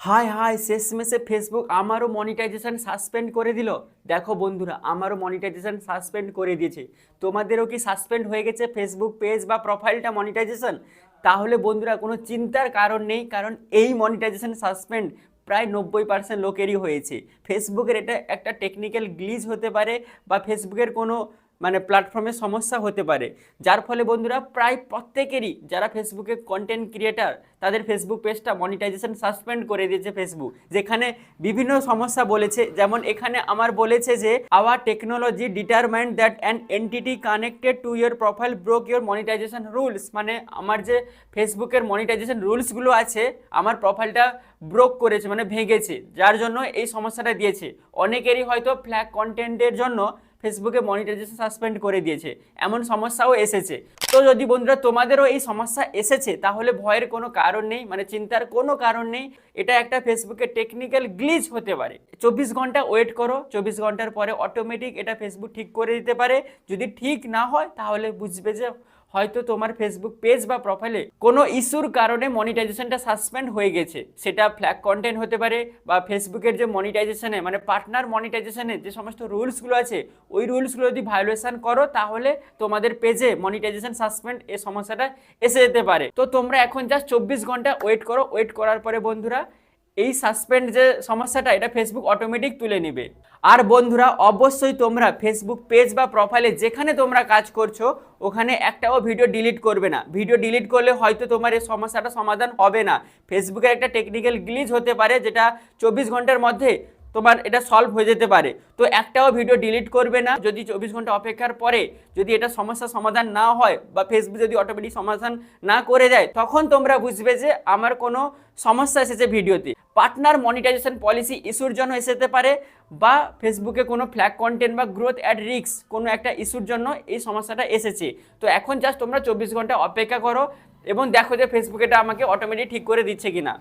High হাই শেষমেশে Facebook আমারও মনিটাইজেশান সাসপেন্ড করে দিল। দেখো বন্ধুরা, আমারও মনিটাইজেশান সাসপেন্ড করে দিয়েছে। তোমাদেরও কি সাসপেন্ড হয়ে গেছে ফেসবুক পেজ বা প্রোফাইলটা মনিটাইজেশন তাহলে বন্ধুরা, কোনো চিন্তার কারণ নেই, কারণ এই মনিটাইজেশান সাসপেন্ড প্রায় নব্বই পার্সেন্ট লোকেরই হয়েছে। ফেসবুকের এটা একটা টেকনিক্যাল গ্লিজ হতে পারে বা ফেসবুকের কোনো মানে প্ল্যাটফর্মে সমস্যা হতে পারে। যার ফলে বন্ধুরা প্রায় প্রত্যেকেরই যারা ফেসবুকে কন্টেন্ট ক্রিয়েটার তাদের ফেসবুক পেজটা মনিটাইজেশন সাসপেন্ড করে দিয়েছে ফেসবুক যেখানে বিভিন্ন সমস্যা বলেছে, যেমন এখানে আমার বলেছে যে our technology determined that an entity connected to your profile broke your monetisation rules মানে আমার যে ফেসবুকের মনিটাইজেশন রুলসগুলো আছে, আমার প্রোফাইলটা ব্রোক করেছে মানে ভেঙেছে। যার জন্য এই সমস্যাটা দিয়েছে। অনেকেরই হয়তো ফ্ল্যাগ কন্টেন্টের জন্য ফেসবুকে মনিটাইজেশন সাসপেন্ড করে দিয়েছে। এমন সমস্যাও এসেছে। তো যদি বন্ধুরা তোমাদেরও এই সমস্যা এসেছে, তাহলে ভয়ের কোনো কারণ নেই মানে চিন্তার কোনো কারণ নেই। এটা একটা ফেসবুকে টেকনিক্যাল গ্লিচ হতে পারে। চব্বিশ ঘণ্টা ওয়েট করো, চব্বিশ ঘণ্টার পরে অটোমেটিক এটা ফেসবুক ঠিক করে দিতে পারে। যদি ঠিক না হয়, তাহলে বুঝবে যে হয়তো তোমার ফেসবুক পেজ বা প্রোফাইলে কোনো ইস্যুর কারণে মনিটাইজেশনটা সাসপেন্ড হয়ে গেছে। সেটা ফ্ল্যাগ কন্টেন্ট হতে পারে বা ফেসবুকের যে মনিটাইজেশনে মানে পার্টনার মনিটাইজেশনে যে সমস্ত রুলসগুলো আছে, ওই রুলসগুলো যদি ভায়োলেশন করো, তাহলে তোমাদের পেজে মনিটাইজেশন সাসপেন্ড এই সমস্যাটা এসে যেতে পারে। তো তোমরা এখন জাস্ট চব্বিশ ঘণ্টা ওয়েট করো। ওয়েট করার পরে বন্ধুরা এই সাসপেন্ড যে সমস্যাটা, এটা ফেসবুক অটোমেটিক তুলে নেবে। আর বন্ধুরা, অবশ্যই তোমরা ফেসবুক পেজ বা প্রোফাইলে যেখানে তোমরা কাজ করছ, ওখানে একটাও ভিডিও ডিলিট করবে না। ভিডিও ডিলিট করলে হয়তো তোমার এই সমস্যাটা সমাধান হবে না। ফেসবুকের একটা টেকনিক্যাল গ্লিজ হতে পারে, যেটা চব্বিশ ঘণ্টার মধ্যে তোমার এটা সলভ হয়ে যেতে পারে। তো একটাও ভিডিও ডিলিট করবে না। যদি চব্বিশ ঘণ্টা অপেক্ষার পরে যদি এটা সমস্যা সমাধান না হয় বা ফেসবুক যদি অটোমেটিক সমাধান না করে দেয়, তখন তোমরা বুঝবে যে আমার কোনো সমস্যা এসেছে ভিডিওতে পার্টনার মনিটাইজেশন পলিসি ইস্যুর জন্য এসেতে পারে বা ফেসবুকে কোনো ফ্ল্যাগ কন্টেন্ট বা গ্রোথ অ্যাড রিক্স কোনো একটা ইস্যুর জন্য এই সমস্যাটা এসেছে। তো এখন জাস্ট তোমরা চব্বিশ ঘণ্টা অপেক্ষা করো এবং দেখো যে ফেসবুক এটা আমাকে অটোমেটিক ঠিক করে দিচ্ছে কিনা।